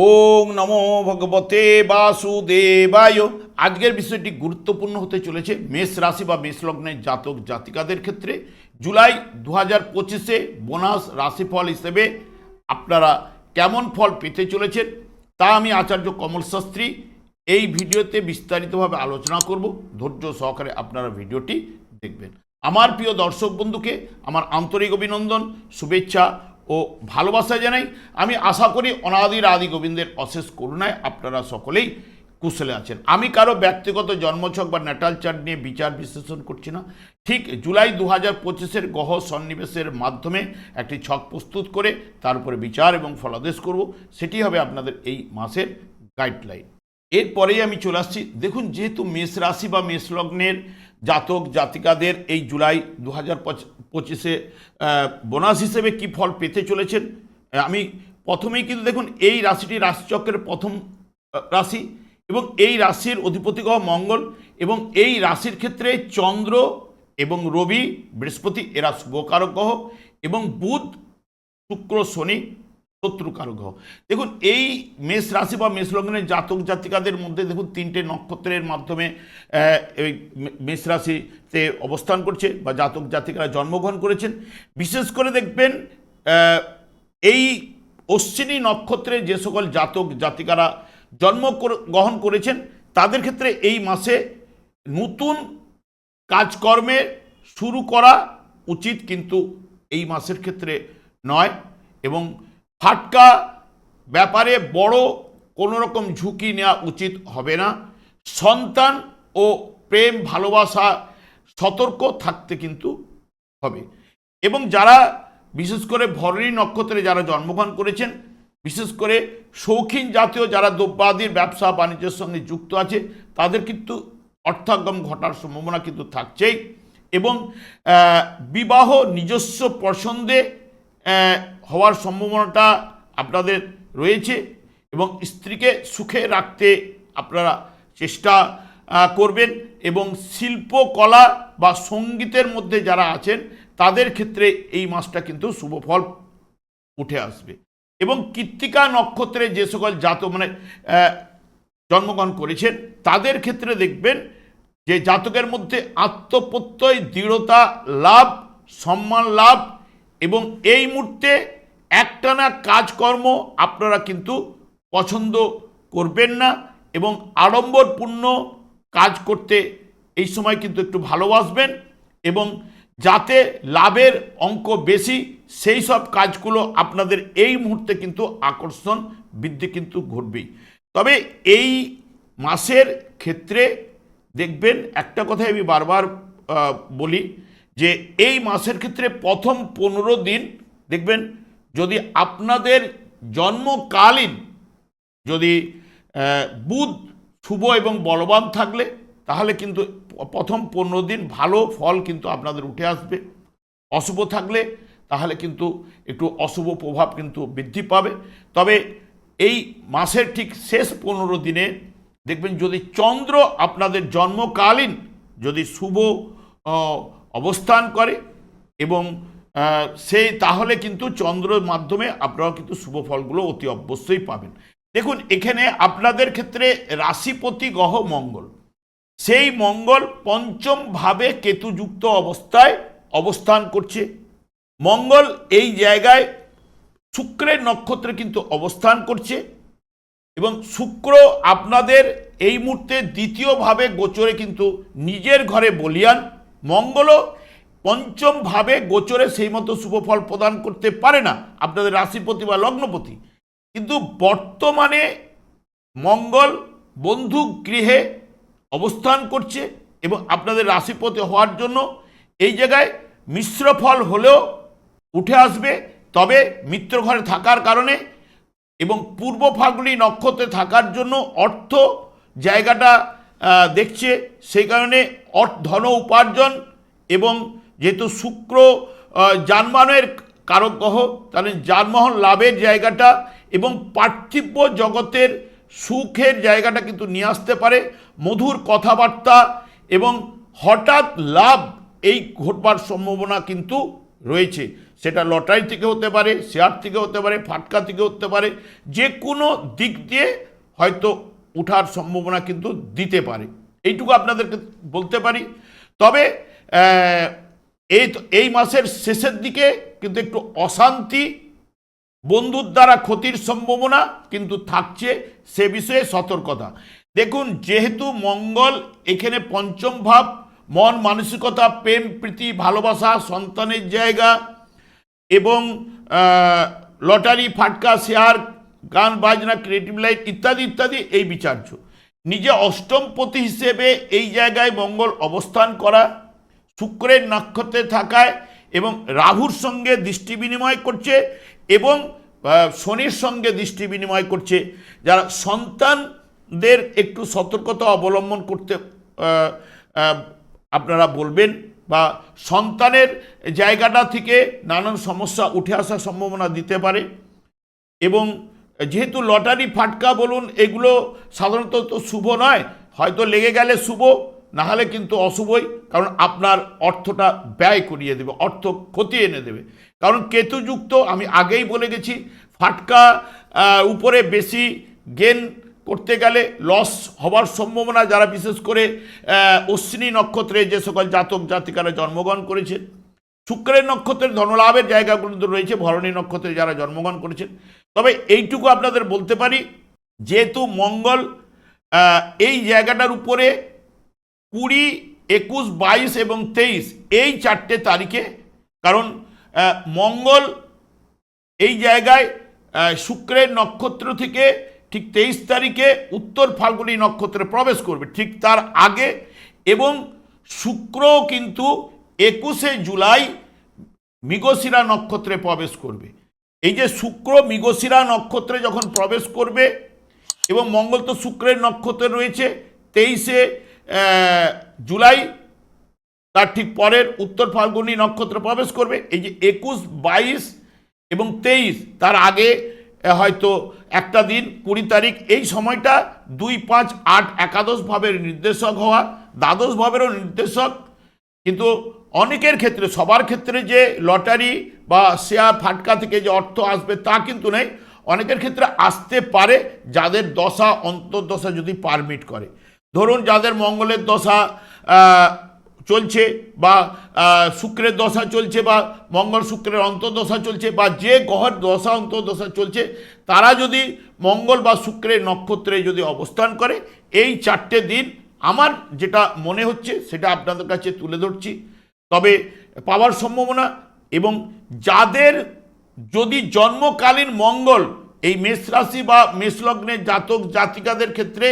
ওং নমো ভগবতে বাসুদেবায়। আজকের বিষয়টি গুরুত্বপূর্ণ হতে চলেছে মেষ রাশি বা মেষ লগ্নের জাতক জাতিকাদের ক্ষেত্রে। জুলাই দু হাজার পঁচিশে বোনাস রাশিফল হিসেবে আপনারা কেমন ফল পেতে চলেছেন তা আমি আচার্য কমল শাস্ত্রী এই ভিডিওতে বিস্তারিতভাবে আলোচনা করব। ধৈর্য সহকারে আপনারা ভিডিওটি দেখবেন। আমার প্রিয় দর্শক বন্ধুকে আমার আন্তরিক অভিনন্দন, শুভেচ্ছা ও ভালোবাসা জানাই। আমি আশা করি অনাদির আদি গোবিন্দের অশেষ করুণায় আপনারা সকলেই কুশলে আছেন। আমি কারও ব্যক্তিগত জন্মছক বা ন্যাটাল চার্ট নিয়ে বিচার বিশ্লেষণ করছি না। ঠিক জুলাই দু হাজার পঁচিশের গহ সন্নিবেশের মাধ্যমে একটি ছক প্রস্তুত করে তার উপরে বিচার এবং ফলাদেশ করব। সেটি হবে আপনাদের এই মাসের গাইডলাইন এরপরেই আমি চলে আসছি। দেখুন, যেহেতু মেষ রাশি বা মেষ লগ্নের জাতক জাতিকাদের এই জুলাই দু হাজার পঁচিশে বোনাস হিসেবে কি ফল পেতে চলেছেন? আমি প্রথমেই কিন্তু দেখুন, এই রাশিটি রাশিচক্রের প্রথম রাশি এবং এই রাশির অধিপতি গ্রহ মঙ্গল এবং এই রাশির ক্ষেত্রে চন্দ্র এবং রবি, বৃহস্পতি এরা শুভকারক গ্রহ এবং বুধ, শুক্র, শনি শত্রুকারক গ্রহ দেখুন, এই মেষ রাশি বা মেষ লগ্নের জাতক জাতিকাদের মধ্যে দেখুন, তিনটে নক্ষত্রের মাধ্যমে এই মেষ রাশিতে অবস্থান করছে বা জাতক জাতিকারা জন্মগ্রহণ করেছেন। বিশেষ করে দেখবেন এই অশ্বিনী নক্ষত্রে যে সকল জাতক জাতিকারা জন্ম গ্রহণ করেছেন, তাদের ক্ষেত্রে এই মাসে নতুন কাজকর্মে শুরু করা উচিত, কিন্তু এই মাসের ক্ষেত্রে নয়। এবং ফাটকা ব্যাপারে বড় কোনো রকম ঝুঁকি নেওয়া উচিত হবে না। সন্তান ও প্রেম, ভালোবাসা, সতর্ক থাকতে কিন্তু হবে। এবং যারা বিশেষ করে ভরণী নক্ষত্রে যারা জন্মগ্রহণ করেছেন, বিশেষ করে শৌখিন জাতীয় যারা দ্রব্যাদির ব্যবসা বাণিজ্যের সঙ্গে যুক্ত আছে, তাদের কিন্তু অর্থাগম ঘটার সম্ভাবনা কিন্তু থাকছেই। এবং বিবাহ নিজস্ব পছন্দে হওয়ার সম্ভাবনাটা আপনাদের রয়েছে এবং স্ত্রীকে সুখে রাখতে আপনারা চেষ্টা করবেন এবং শিল্পকলা বা সঙ্গীতের মধ্যে যারা আছেন, তাদের ক্ষেত্রে এই মাসটা কিন্তু শুভ ফল উঠে আসবে। এবং কৃত্তিকা নক্ষত্রে যে সকল জাত মানে জন্মগ্রহণ করেছেন, তাদের ক্ষেত্রে দেখবেন যে জাতকের মধ্যে আত্মপ্রত্যয়, দৃঢ়তা, লাভ, সম্মান লাভ এবং এই মুহূর্তে একটানা কাজকর্ম আপনারা কিন্তু পছন্দ করবেন না এবং আড়ম্বরপূর্ণ কাজ করতে এই সময় কিন্তু একটু ভালোবাসবেন এবং যাতে লাভের অঙ্ক বেশি, সেই সব কাজগুলো আপনাদের এই মুহূর্তে কিন্তু আকর্ষণ বৃদ্ধি কিন্তু ঘটবেই। তবে এই মাসের ক্ষেত্রে দেখবেন, একটা কথাই আমি বারবার বলি যে এই মাসের ক্ষেত্রে প্রথম পনেরো দিন দেখবেন আপনাদের জন্মকালীন যদি বুধ, শুভ এবং বলবান থাকলে, তাহলে কিন্তু প্রথম পনেরো দিন ভালো ফল কিন্তু আপনাদের উঠে আসবে। অশুভ থাকলে তাহলে কিন্তু একটু অশুভ প্রভাব কিন্তু বৃদ্ধি পাবে। তবে এই মাসের ঠিক শেষ পনেরো দিনে দেখবেন যদি চন্দ্র আপনাদের জন্মকালীন যদি শুভ অবস্থান করে এবং সেই তাহলে কিন্তু চন্দ্রের মাধ্যমে আপনারা কিন্তু শুভ ফলগুলো অতি অবশ্যই পাবেন। দেখুন, এখানে আপনাদের ক্ষেত্রে রাশিপতি গ্রহ মঙ্গল। সেই মঙ্গল পঞ্চম ভাবে কেতুযুক্ত অবস্থায় অবস্থান করছে। মঙ্গল এই জায়গায় শুক্রের নক্ষত্রে কিন্তু অবস্থান করছে এবং শুক্র আপনাদের এই মুহূর্তে দ্বিতীয়ভাবে গোচরে কিন্তু নিজের ঘরে বলিয়ান। মঙ্গলও পঞ্চম ভাবে গোচরে সেই মতো শুভ ফল প্রদান করতে পারে না। আপনাদের রাশিপতি বা লগ্নপতি। কিন্তু বর্তমানে মঙ্গল বন্ধু গৃহে অবস্থান করছে এবং আপনাদের রাশিপতি হওয়ার জন্য এই জায়গায় মিশ্র ফল হলেও উঠে আসবে। তবে মিত্র ঘরে থাকার কারণে এবং পূর্ব ফাল্গুনি নক্ষত্রে থাকার জন্য অর্থ জায়গাটা দেখছে। সেই কারণে ধন উপার্জন এবং যেহেতু শুক্র যানবাহনের কারক গ্রহ তাহলে যানবাহন লাভের জায়গাটা এবং পার্থিব্য জগতের সুখের জায়গাটা কিন্তু নিয়ে আসতে পারে। মধুর কথাবার্তা এবং হঠাৎ লাভ এই ঘটবার সম্ভাবনা কিন্তু রয়েছে। সেটা লটারি থেকে হতে পারে, শেয়ার থেকে হতে পারে, ফাটকা থেকে হতে পারে যে কোনো দিক দিয়ে হয়তো ওঠার সম্ভাবনা কিন্তু দিতে পারে। এইটুকু আপনাদেরকে বলতে পারি। তবে এই এই মাসের শেষের দিকে কিন্তু একটু অশান্তি, বন্ধুর দ্বারা ক্ষতির সম্ভাবনা কিন্তু থাকছে সে বিষয়ে সতর্কতা। দেখুন, যেহেতু মঙ্গল এখানে পঞ্চম ভাব, মন, মানসিকতা, প্রেম, প্রীতি, ভালোবাসা, সন্তানের জায়গা এবং লটারি, ফাটকা, শেয়ার, গান, বাজনা, ক্রিয়েটিভ লাইট ইত্যাদি ইত্যাদি এই বিচার্য। নিজে অষ্টমপতি হিসেবে এই জায়গায় মঙ্গল অবস্থান করা শুক্রের নক্ষত্রে থাকায় এবং রাহুর সঙ্গে দৃষ্টি বিনিময় করছে এবং শনির সঙ্গে দৃষ্টি বিনিময় করছে। যারা সন্তানদের একটু সতর্কতা অবলম্বন করতে আপনারা বলবেন বা সন্তানের জায়গাটা থেকে নানান সমস্যা উঠে আসার সম্ভাবনা দিতে পারে। এবং যেহেতু লটারি ফাটকা বলুন, এগুলো সাধারণত তো শুভ নয়, হয়তো লেগে গেলে শুভ না হলে কিন্তু অশুভই, কারণ আপনার অর্থটা ব্যয় করিয়ে দেবে, অর্থ ক্ষতি এনে দেবে। কারণ কেতুযুক্ত, আমি আগেই বলে গেছি, ফাটকা উপরে বেশি গেন করতে গেলে লস হবার সম্ভাবনা যারা বিশেষ করে অশ্বিনী নক্ষত্রে যে সকল জাতক জাতিকারা জন্মগ্রহণ করেছেন, শুক্রের নক্ষত্রের ধনলাভের জায়গাগুলো রয়েছে, ভরণী নক্ষত্রে যারা জন্মগ্রহণ করেছেন। তবে এইটুকু আপনাদের বলতে পারি, যেহেতু মঙ্গল এই জায়গাটার উপরে কুড়ি, একুশ, বাইশ এবং তেইশ, এই চারটে তারিখে। কারণ মঙ্গল এই জায়গায় শুক্রের নক্ষত্র থেকে ঠিক তেইশ তারিখে উত্তর ফাল্গুনী নক্ষত্রে প্রবেশ করবে ঠিক তার আগে এবং শুক্র কিন্তু একুশে জুলাই মৃগশিরা নক্ষত্রে প্রবেশ করবে। এই যে শুক্র মৃগশিরা নক্ষত্রে যখন প্রবেশ করবে এবং মঙ্গল তো শুক্রের নক্ষত্রে রয়েছে, তেইশে জুলাই, তার ঠিক পরের উত্তর ফাল্গুনি নক্ষত্র প্রবেশ করবে। এই যে একুশ, বাইশ এবং তেইশ, তার আগে হয়তো একটা দিন, কুড়ি তারিখ, এই সময়টা দুই পাঁচ আট একাদশ ভাবের নির্দেশক হওয়া, দ্বাদশ ভাবেরও নির্দেশক। কিন্তু অনেকের ক্ষেত্রে, সবার ক্ষেত্রে যে লটারি বা শেয়ার ফাটকা থেকে যে অর্থ আসবে তা কিন্তু নেই। অনেকের ক্ষেত্রে আসতে পারে, যাদের দশা, অন্তর্দশা যদি পারমিট করে। ধরুন যাদের মঙ্গলের দশা চলছে বা শুক্রের দশা চলছে বা মঙ্গল শুক্রের অন্তর্দশা চলছে বা যে গ্রহের দশা, অন্তর্দশা চলছে, তারা যদি মঙ্গল বা শুক্রের নক্ষত্রে যদি অবস্থান করে, এই চারটে দিন আমার যেটা মনে হচ্ছে সেটা আপনাদের কাছে তুলে ধরছি। তবে পাওয়ার সম্ভাবনা এবং যাদের যদি জন্মকালীন মঙ্গল, এই মেষ রাশি বা মেষলগ্নের জাতক জাতিকাদের ক্ষেত্রে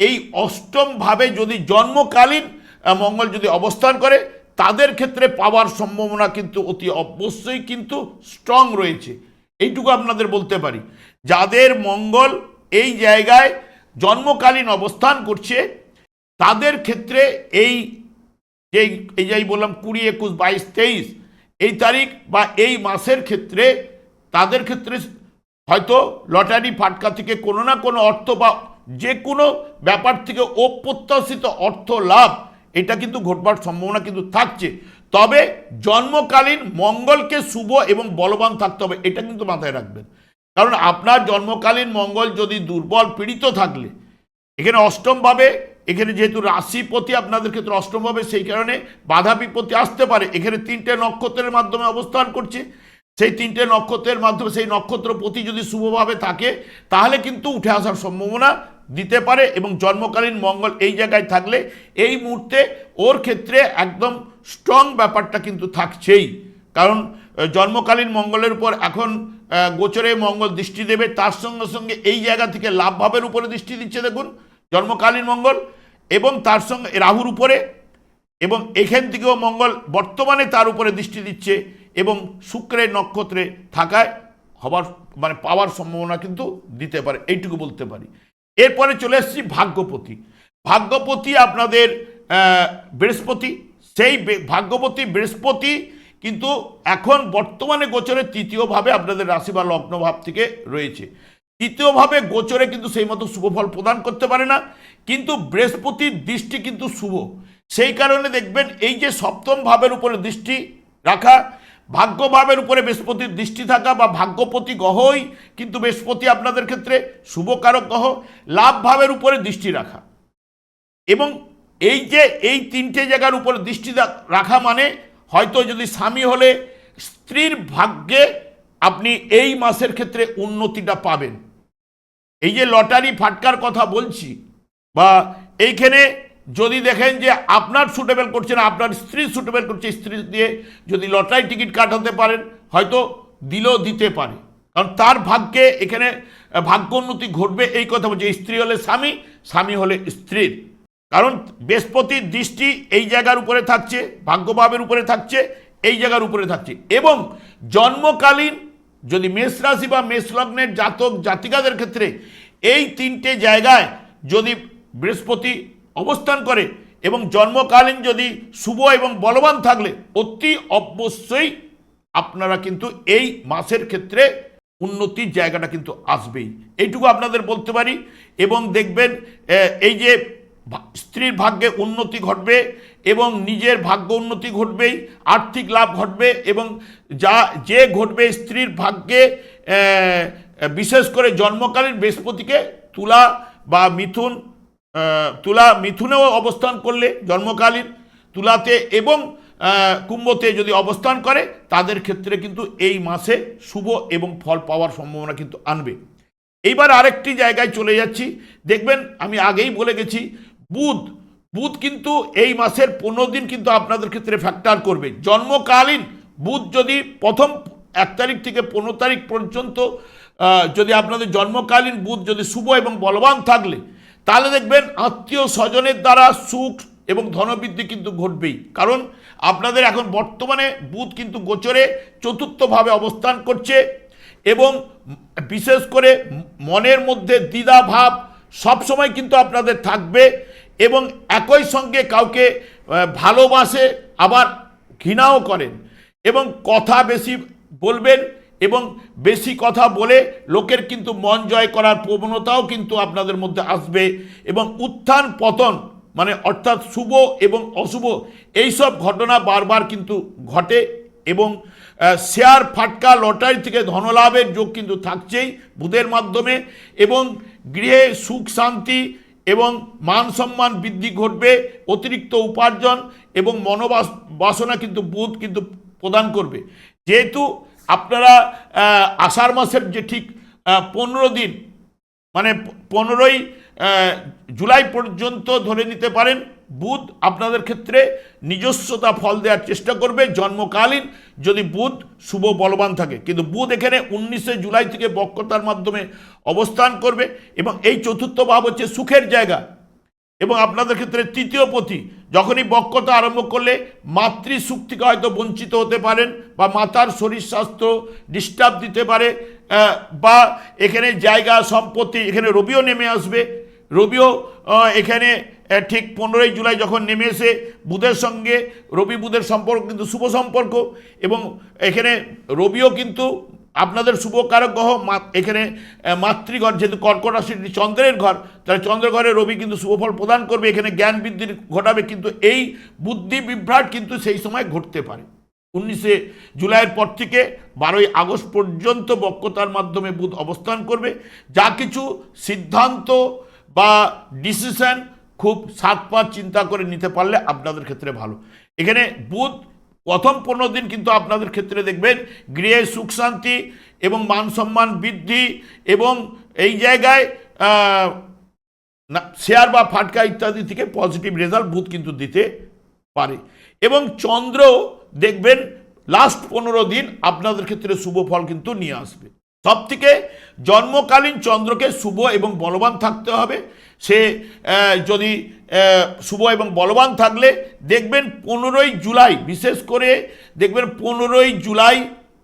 এই অষ্টম ভাবে যদি জন্মকালীন মঙ্গল যদি অবস্থান করে, তাদের ক্ষেত্রে পাওয়ার সম্ভাবনা কিন্তু অতি অবশ্যই কিন্তু স্ট্রং রয়েছে। এইটুকু আপনাদের বলতে পারি। যাদের মঙ্গল এই জায়গায় জন্মকালীন অবস্থান করছে, তাদের ক্ষেত্রে এই যে, এই যাই বললাম কুড়ি, একুশ, বাইশ, তেইশ, এই তারিখ বা এই মাসের ক্ষেত্রে তাদের ক্ষেত্রে হয়তো লটারি ফাটকা থেকে কোনো না কোনো অর্থ বা যে কোনো ব্যাপার থেকে অপ্রত্যাশিত অর্থ লাভ, এটা কিন্তু ঘটবার সম্ভাবনা কিন্তু থাকছে। তবে জন্মকালীন মঙ্গলকে শুভ এবং বলবান থাকতে হবে, এটা কিন্তু মাথায় রাখবেন। কারণ আপনার জন্মকালীন মঙ্গল যদি দুর্বল পীড়িত থাকলে, এখানে অষ্টমভাবে এখানে যেহেতু রাশিপতি আপনাদের ক্ষেত্রে অষ্টমভাবে সেই কারণে বাধা বিপত্তি আসতে পারে। এখানে তিনটে নক্ষত্রের মাধ্যমে অবস্থান করছে। সেই তিনটে নক্ষত্রের মাধ্যমে, সেই নক্ষত্রপতি যদি শুভভাবে থাকে, তাহলে কিন্তু উঠে আসার সম্ভাবনা দিতে পারে এবং জন্মকালীন মঙ্গল এই জায়গায় থাকলে এই মুহূর্তে ওর ক্ষেত্রে একদম স্ট্রং ব্যাপারটা কিন্তু থাকছেই। কারণ জন্মকালীন মঙ্গলের উপর এখন গোচরে মঙ্গল দৃষ্টি দেবে, তার সঙ্গে সঙ্গে এই জায়গা থেকে লাভভাবের উপরে দৃষ্টি দিচ্ছে দেখুন, জন্মকালীন মঙ্গল এবং তার সঙ্গে রাহুর উপরে এবং এখান থেকেও মঙ্গল বর্তমানে তার উপরে দৃষ্টি দিচ্ছে এবং শুক্রের নক্ষত্রে থাকায় হবার মানে পাওয়ার সম্ভাবনা কিন্তু দিতে পারে, এইটুকু বলতে পারি। এরপরে চলে এসেছি ভাগ্যপতি। ভাগ্যপতি আপনাদের বৃহস্পতি। সেই ভাগ্যপতি, বৃহস্পতি কিন্তু এখন বর্তমানে গোচরের তৃতীয়ভাবে আপনাদের রাশি বা লগ্ন ভাব থেকে রয়েছে। তৃতীয়ভাবে গোচরে কিন্তু সেই মতো শুভ ফল প্রদান করতে পারে না, কিন্তু বৃহস্পতির দৃষ্টি কিন্তু শুভ। সেই কারণে দেখবেন এই যে সপ্তম ভাবের উপরে দৃষ্টি রাখা ভাগ্যভাবের উপরে বৃহস্পতির দৃষ্টি থাকা বা ভাগ্যপতি গ্রহই কিন্তু বৃহস্পতি আপনাদের ক্ষেত্রে শুভকারক গ্রহ লাভ ভাবের উপরে দৃষ্টি রাখা। এবং এই যে, এই তিনটে জায়গার উপর দৃষ্টি রাখা মানে হয়তো যদি স্বামী হলে স্ত্রীর ভাগ্যে আপনি এই মাসের ক্ষেত্রে উন্নতিটা পাবেন। এই যে লটারি ফাটকার কথা বলছি, বা এইখানে যদি দেখেন যে আপনার সুটেবেল করছে না, আপনার স্ত্রী সুটেবেল করছে, স্ত্রী দিয়ে যদি লটারি টিকিট কাটাতে পারেন, হয়তো দিলেও দিতে পারে। কারণ তার ভাগ্যে এখানে ভাগ্য উন্নতি ঘটবে এই কথা বলছে। স্ত্রী হলে স্বামী স্বামী হলে স্ত্রীর কারণ বৃহস্পতির দৃষ্টি এই জায়গার উপরে থাকছে, ভাগ্যভাবের উপরে থাকছে, এই জায়গার উপরে থাকছে। এবং জন্মকালীন যদি মেষ রাশি বা মেষ লগ্নের জাতক জাতিকাদের ক্ষেত্রে এই তিনটে জায়গায় যদি বৃহস্পতি অবস্থান করে এবং জন্মকালীন যদি শুভ এবং বলবান থাকলে অতি অবশ্যই আপনারা কিন্তু এই মাসের ক্ষেত্রে উন্নতির জায়গাটা কিন্তু আসবেই। এইটুকু আপনাদের বলতে পারি এবং দেখবেন এই যে স্ত্রীর ভাগ্যে উন্নতি ঘটবে এবং নিজের ভাগ্য উন্নতি ঘটবেই, আর্থিক লাভ ঘটবে এবং যা, যে ঘটবে স্ত্রীর ভাগ্যে বিশেষ করে জন্মকালীন বৃহস্পতিকে তুলা বা মিথুন তুলা মিথুনেও অবস্থান করলে জন্মকালীন তুলাতে এবং কুম্ভতে যদি অবস্থান করে, তাদের ক্ষেত্রে কিন্তু এই মাসে শুভ এবং ফল পাওয়ার সম্ভাবনা কিন্তু আনবে। এইবার আরেকটি জায়গায় চলে যাচ্ছি। দেখবেন, আমি আগেই বলে গেছি, বুধ বুধ কিন্তু এই মাসের পনেরো দিন কিন্তু আপনাদের ক্ষেত্রে ফ্যাক্টর করবে। জন্মকালীন বুধ যদি প্রথম এক তারিখ থেকে পনেরো তারিখ পর্যন্ত যদি আপনাদের জন্মকালীন বুধ যদি শুভ এবং বলবান থাকলে তাহলে দেখবেন আত্মীয় স্বজনের দ্বারা সুখ এবং ধনবৃদ্ধি কিন্তু ঘটবেই। কারণ আপনাদের এখন বর্তমানে বুধ কিন্তু গোচরে চতুর্থভাবে অবস্থান করছে এবং বিশেষ করে মনের মধ্যে দ্বিধা ভাব সবসময় কিন্তু আপনাদের থাকবে এবং একই সঙ্গে কাউকে ভালোবাসে, আবার ঘৃণাও করেন। এবং কথা বেশি বলবেন এবং বেশি কথা বলে লোকের কিন্তু মন জয় করার প্রবণতাও কিন্তু আপনাদের মধ্যে আসবে এবং উত্থান পতন মানে অর্থাৎ শুভ এবং অশুভ, এইসব ঘটনা বারবার কিন্তু ঘটে এবং শেয়ার ফাটকা লটারি থেকে ধনলাভের যোগ কিন্তু থাকছেই বুধের মাধ্যমে এবং গৃহে সুখ, শান্তি এবং মান সম্মান বৃদ্ধি ঘটবে, অতিরিক্ত উপার্জন এবং মনোবাস, বাসনা কিন্তু বুধ কিন্তু প্রদান করবে। যেহেতু আপনারা আষাঢ় মাসের যে ঠিক পনেরো দিন মানে পনেরোই জুলাই পর্যন্ত ধরে নিতে পারেন, বুধ আপনাদের ক্ষেত্রে নিজস্বতা ফল দেওয়ার চেষ্টা করবে জন্মকালীন, যদি বুধ শুভ বলবান থাকে। কিন্তু বুধ এখানে উনিশে জুলাই থেকে বক্রতার মাধ্যমে অবস্থান করবে এবং এই চতুর্থ ভাব হচ্ছে সুখের জায়গা। এবং আপনাদের ক্ষেত্রে তৃতীয় পথি যখনই বক্ষতা আরম্ভ করলে মাতৃ থেকে হয়তো বঞ্চিত হতে পারেন বা মাতার শরীর স্বাস্থ্য ডিস্টার্ব দিতে পারে বা এখানে জায়গা সম্পত্তি, এখানে রবিও নেমে আসবে। রবিও এখানে ঠিক পনেরোই জুলাই যখন নেমে এসে বুধের সঙ্গে, রবি বুধের সম্পর্ক কিন্তু শুভ সম্পর্ক এবং এখানে রবিও কিন্তু আপনাদের শুভ কারক গ্রহ এখানে মাতৃঘর, যেহেতু কর্কট রাশির চন্দ্রের ঘর, তাহলে চন্দ্রের ঘরে রবি কিন্তু শুভফল প্রদান করবে, এখানে জ্ঞান বৃদ্ধির ঘটাবে, কিন্তু এই বুদ্ধি বিভ্রাট কিন্তু সেই সময় ঘটতে পারে। উনিশে জুলাইয়ের পর থেকে বারোই আগস্ট পর্যন্ত বক্রতার মাধ্যমে বুধ অবস্থান করবে। যা কিছু সিদ্ধান্ত বা ডিসিশন খুব সাত পাঁচ চিন্তা করে নিতে পারলে আপনাদের ক্ষেত্রে ভালো। এখানে বুধ প্রথম পনেরো দিন কিন্তু আপনাদের ক্ষেত্রে দেখবেন গৃহে সুখ শান্তি এবং মান সম্মান বৃদ্ধি এবং এই জায়গায় শেয়ার বা ফাটকা ইত্যাদি থেকে পজিটিভ রেজাল্ট বুধ কিন্তু দিতে পারে। এবং চন্দ্র দেখবেন লাস্ট পনেরো দিন আপনাদের ক্ষেত্রে শুভ ফল কিন্তু নিয়ে আসবে। সব থেকে জন্মকালীন চন্দ্রকে শুভ এবং বলবান থাকতে হবে। সে যদি শুভ এবং বলবান থাকলে দেখবেন পনেরোই জুলাই, বিশেষ করে দেখবেন পনেরোই জুলাই,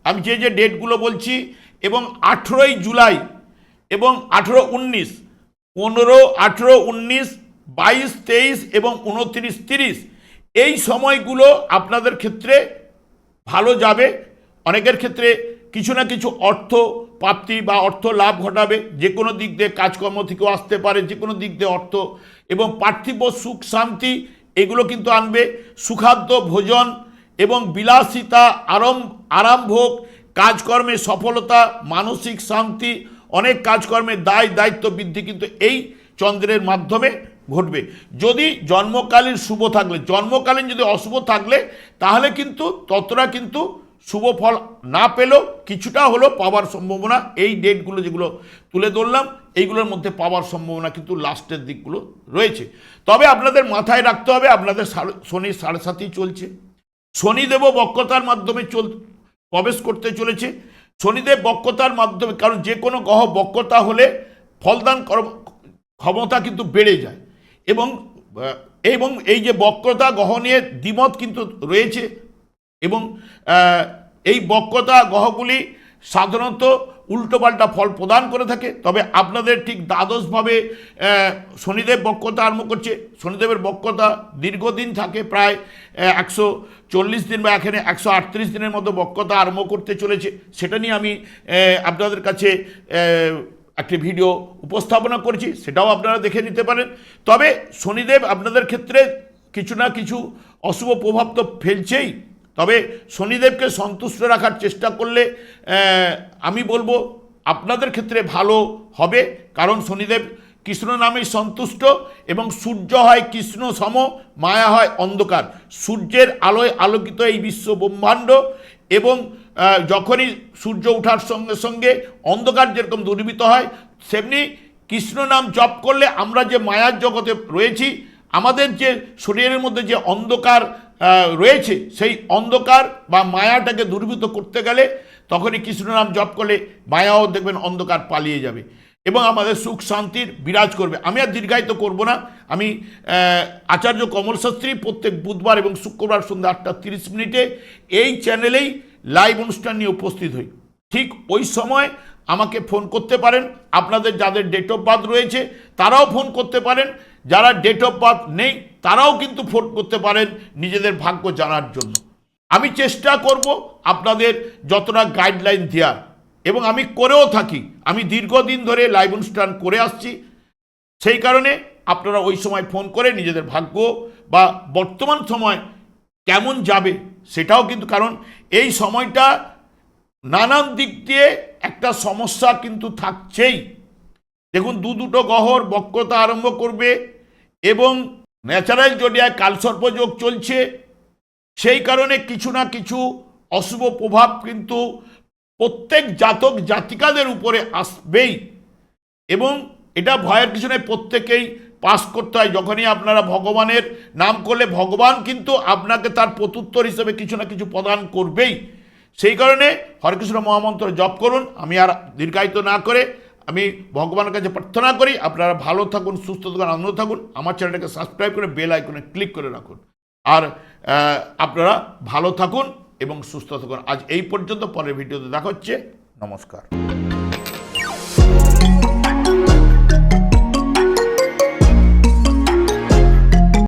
আমি যে যে ডেটগুলো বলছি, এবং আঠেরোই জুলাই এবং আঠেরো উনিশ, পনেরো, আঠেরো উনিশ, বাইশ, তেইশ এবং উনত্রিশ, তিরিশ, এই সময়গুলো আপনাদের ক্ষেত্রে ভালো যাবে। অনেকের ক্ষেত্রে কিছু না কিছু অর্থ প্রাপ্তি বা অর্থ লাভ ঘটাবে যে কোনো দিক দিয়ে কাজকর্ম থেকেও আসতে পারে যে কোনো দিক দিয়ে অর্থ। এবং পার্থিব সুখ, শান্তি, এগুলো কিন্তু আনবে। সুখাদ্য, ভোজন এবং বিলাসিতা আরম আরামভোগ কাজকর্মে সফলতা, মানসিক শান্তি, অনেক কাজকর্মে দায়, দায়িত্ব বৃদ্ধি কিন্তু এই চন্দ্রের মাধ্যমে ঘটবে। যদি জন্মকালীন শুভ থাকলে, জন্মকালীন যদি অশুভ থাকলে, তাহলে কিন্তু ততটা কিন্তু শুভ ফল না পেলেও কিছুটা হলেও পাওয়ার সম্ভাবনা। এই ডেটগুলো যেগুলো তুলে ধরলাম, এইগুলোর মধ্যে পাওয়ার সম্ভাবনা কিন্তু লাস্টের দিকগুলো রয়েছে। তবে আপনাদের মাথায় রাখতে হবে, আপনাদের শনির সাড়ে সাথেই চলছে। শনিদেব বক্রতার মাধ্যমে চল, প্রবেশ করতে চলেছে। শনিদেব বক্রতার মাধ্যমে, কারণ যে কোনো গ্রহ বক্রতা হলে ফলদান ক্ষমতা কিন্তু বেড়ে যায়। এবং এবং এই যে বক্রতা গ্রহ নিয়ে দ্বিমত কিন্তু রয়েছে। এবং এই বক্রতা গ্রহগুলি সাধারণত উল্টোপাল্টা ফল প্রদান করে থাকে। তবে আপনাদের ঠিক দ্বাদশভাবে শনিদেব বক্রতা আরম্ভ করছে। শনিদেবের বক্রতা দীর্ঘদিন থাকে প্রায় একশো চল্লিশ দিন বা এখানে একশো আটত্রিশ দিনের মতো বক্রতা আরম্ভ করতে চলেছে। সেটা নিয়ে আমি আপনাদের কাছে একটি ভিডিও উপস্থাপনা করেছি। সেটাও আপনারা দেখে নিতে পারেন। তবে শনিদেব আপনাদের ক্ষেত্রে কিছু না কিছু অশুভ প্রভাব তো ফেলছেই। তবে শনিদেবকে সন্তুষ্ট রাখার চেষ্টা করলে আমি বলব আপনাদের ক্ষেত্রে ভালো হবে, কারণ শনিদেব কৃষ্ণ নামেই সন্তুষ্ট এবং সূর্য হয় কৃষ্ণ সম, মায়া হয় অন্ধকার। সূর্যের আলোয় আলোকিত এই বিশ্ব ব্রহ্মাণ্ড এবং যখনই সূর্য ওঠার সঙ্গে সঙ্গে অন্ধকার যেরকম দূরীভূত হয় সেমনি কৃষ্ণ নাম জপ করলে আমরা যে মায়ার জগতে রয়েছি, আমাদের যে শরীরের মধ্যে যে অন্ধকার রয়েছে, সেই অন্ধকার বা মায়াটাকে দূরীভূত করতে গেলে তখনই কৃষ্ণ নাম জপ করলে মায়াও দেখবেন অন্ধকার পালিয়ে যাবে এবং আমাদের সুখ শান্তির বিরাজ করবে। আমি আর দীর্ঘায়িত করব না। আমি আচার্য কমল শাস্ত্রী প্রত্যেক বুধবার এবং শুক্রবার সন্ধ্যা আটটা তিরিশ মিনিটে এই চ্যানেলেই লাইভ অনুষ্ঠান নিয়ে উপস্থিত হই। ঠিক ওই সময় আমাকে ফোন করতে পারেন। আপনাদের যাদের ডেট অফ বার্থ রয়েছে, তারাও ফোন করতে পারেন। যারা ডেট অফ বার্থ নেই, তারাও কিন্তু ফোন করতে পারেন নিজেদের ভাগ্য জানার জন্য। আমি চেষ্টা করব আপনাদের যতটা গাইডলাইন দেওয়ার এবং আমি করেও থাকি। আমি দীর্ঘদিন ধরে লাইভ অনুষ্ঠান করে আসছি। সেই কারণে আপনারা ওই সময় ফোন করে নিজেদের ভাগ্য বা বর্তমান সময় কেমন যাবে সেটাও কিন্তু, কারণ এই সময়টা নানান দিক দিয়ে একটা সমস্যা কিন্তু থাকছেই। দেখুন, দু দুটো গহর বক্রতা আরম্ভ করবে এবং ন্যাচারাল জডিয়ায় কালসর্পযোগ চলছে। সেই কারণে কিছু না কিছু অশুভ প্রভাব কিন্তু প্রত্যেক জাতক জাতিকাদের উপরে আসবেই। এবং এটা ভয়ের কিছু প্রত্যেকেই পাস করতে হয়। যখনই আপনারা ভগবানের নাম করলে ভগবান কিন্তু আপনাকে তার প্রত্যুত্তর হিসেবে কিছু না কিছু প্রদান করবেই। সেই কারণে হরেকৃষ্ণ মহামন্ত্র জপ করুন। আমি আর দীর্ঘায়িত না করে আমি ভগবানের কাছে প্রার্থনা করি, আপনারা ভালো থাকুন, সুস্থ থাকুন, আনন্দ থাকুন, আমার চ্যানেলটাকে সাবস্ক্রাইব করে বেল আইকনে ক্লিক করে রাখুন। আর আপনারা ভালো থাকুন এবং সুস্থ থাকুন। আজ এই পর্যন্ত, পরের ভিডিওতে দেখা হচ্ছে। নমস্কার।